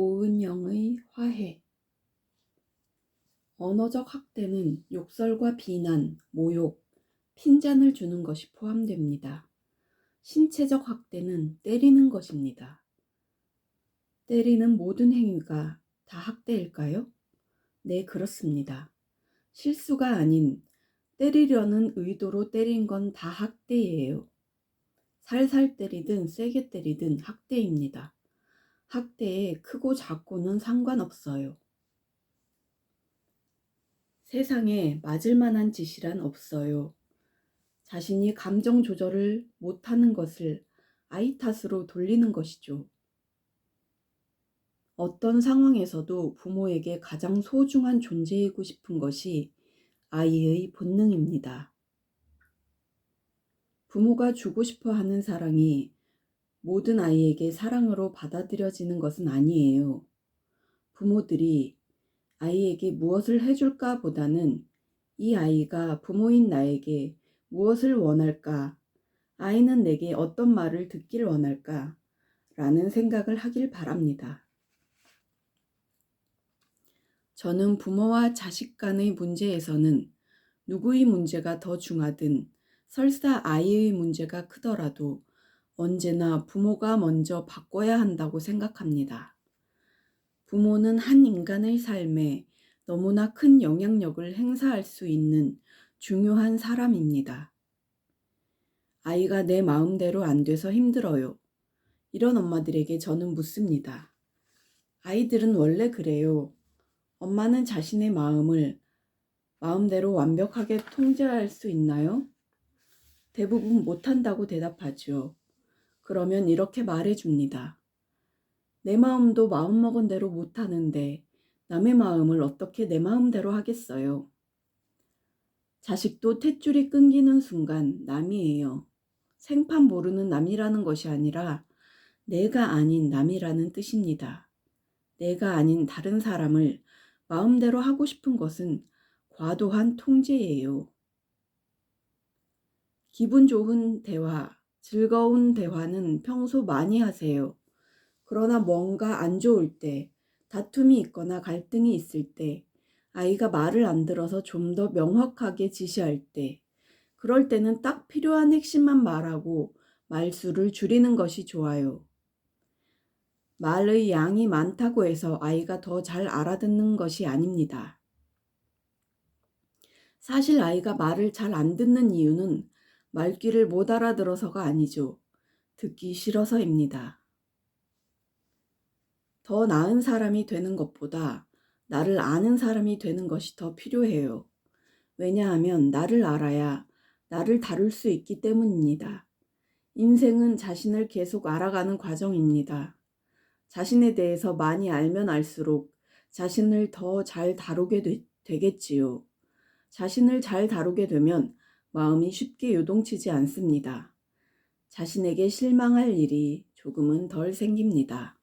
오은영의 화해 언어적 학대는 욕설과 비난, 모욕, 핀잔을 주는 것이 포함됩니다. 신체적 학대는 때리는 것입니다. 때리는 모든 행위가 다 학대일까요? 네, 그렇습니다. 실수가 아닌 때리려는 의도로 때린 건 다 학대예요. 살살 때리든 세게 때리든 학대입니다. 학대에 크고 작고는 상관없어요. 세상에 맞을 만한 짓이란 없어요. 자신이 감정 조절을 못하는 것을 아이 탓으로 돌리는 것이죠. 어떤 상황에서도 부모에게 가장 소중한 존재이고 싶은 것이 아이의 본능입니다. 부모가 주고 싶어 하는 사랑이 모든 아이에게 사랑으로 받아들여지는 것은 아니에요. 부모들이 아이에게 무엇을 해줄까 보다는 이 아이가 부모인 나에게 무엇을 원할까, 아이는 내게 어떤 말을 듣길 원할까, 라는 생각을 하길 바랍니다. 저는 부모와 자식 간의 문제에서는 누구의 문제가 더 중하든 설사 아이의 문제가 크더라도 언제나 부모가 먼저 바꿔야 한다고 생각합니다. 부모는 한 인간의 삶에 너무나 큰 영향력을 행사할 수 있는 중요한 사람입니다. 아이가 내 마음대로 안 돼서 힘들어요. 이런 엄마들에게 저는 묻습니다. 아이들은 원래 그래요. 엄마는 자신의 마음을 마음대로 완벽하게 통제할 수 있나요? 대부분 못한다고 대답하죠. 그러면 이렇게 말해 줍니다. 내 마음도 마음먹은 대로 못하는데 남의 마음을 어떻게 내 마음대로 하겠어요? 자식도 탯줄이 끊기는 순간 남이에요. 생판 모르는 남이라는 것이 아니라 내가 아닌 남이라는 뜻입니다. 내가 아닌 다른 사람을 마음대로 하고 싶은 것은 과도한 통제예요. 기분 좋은 대화, 즐거운 대화는 평소 많이 하세요. 그러나 뭔가 안 좋을 때, 다툼이 있거나 갈등이 있을 때, 아이가 말을 안 들어서 좀 더 명확하게 지시할 때, 그럴 때는 딱 필요한 핵심만 말하고 말수를 줄이는 것이 좋아요. 말의 양이 많다고 해서 아이가 더 잘 알아듣는 것이 아닙니다. 사실 아이가 말을 잘 안 듣는 이유는 말귀를 못 알아들어서가 아니죠. 듣기 싫어서입니다. 더 나은 사람이 되는 것보다 나를 아는 사람이 되는 것이 더 필요해요. 왜냐하면 나를 알아야 나를 다룰 수 있기 때문입니다. 인생은 자신을 계속 알아가는 과정입니다. 자신에 대해서 많이 알면 알수록 자신을 더 잘 다루게 되, 되겠지요. 자신을 잘 다루게 되면 마음이 쉽게 요동치지 않습니다. 자신에게 실망할 일이 조금은 덜 생깁니다.